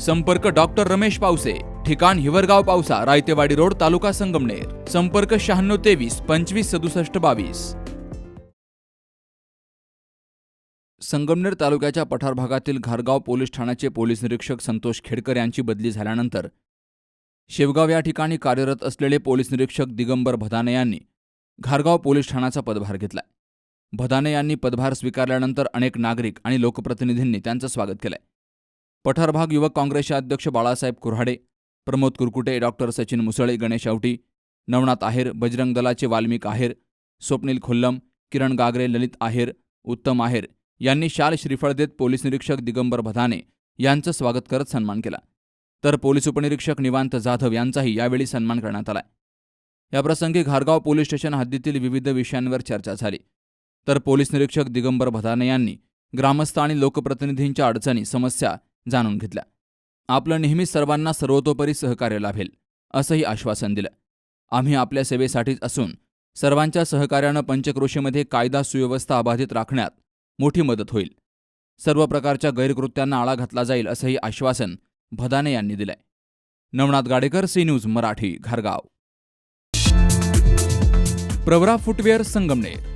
संपर्क डॉक्टर रमेश पावसे ठिकाण हिवरगाव पावसा रायतेवाडी रोड तालुका संगमनेर. संपर्क शहाण्णव तेवीस पंचवीस सदुसष्ट बावीस. संगमनेर तालुक्याच्या पठार भागातील घारगाव पोलीस ठाण्याचे पोलीस निरीक्षक संतोष खेडकर यांची बदली झाल्यानंतर शेवगाव या ठिकाणी कार्यरत असलेले पोलीस निरीक्षक दिगंबर भदाने यांनी घारगाव पोलीस ठाण्याचा पदभार घेतलाय भदाने यांनी पदभार स्वीकारल्यानंतर अनेक नागरिक आणि लोकप्रतिनिधींनी त्यांचं स्वागत केलंय. पठारभाग युवक काँग्रेसचे अध्यक्ष बाळासाहेब कुऱ्हाडे प्रमोद कुरकुटे डॉक्टर सचिन मुसळे गणेश आवटी नवनाथ आहेर बजरंग दलाचे वाल्मिक आहेर स्वप्नील खुल्लम किरण गागरे ललित आहेर उत्तम आहेर यांनी शाल श्रीफळ देत पोलीस निरीक्षक दिगंबर भदाने यांचं स्वागत करत सन्मान केला. तर पोलीस उपनिरीक्षक निवांत जाधव यांचाही यावेळी सन्मान करण्यात आला. याप्रसंगी घारगाव पोलीस स्टेशन हद्दीतील विविध विषयांवर चर्चा झाली. तर पोलीस निरीक्षक दिगंबर भदाने यांनी ग्रामस्थ आणि लोकप्रतिनिधींच्या अडचणी समस्या जाणून घेतल्या. आपलं नेहमीच सर्वांना सर्वतोपरी सहकार्य लाभेल असंही आश्वासन दिलं. आम्ही आपल्या सेवेसाठीच असून सर्वांच्या सहकार्यानं पंचक्रोशीमध्ये कायदा सुव्यवस्था अबाधित राखण्यात मोठी मदत होईल. सर्व प्रकारच्या गैरकृत्यांना आळा घातला जाईल असंही आश्वासन भदाने यांनी दिलंय. नवनाथ गाडेकर सी न्यूज मराठी घारगाव. प्रवरा फुटवेअर संगमनेर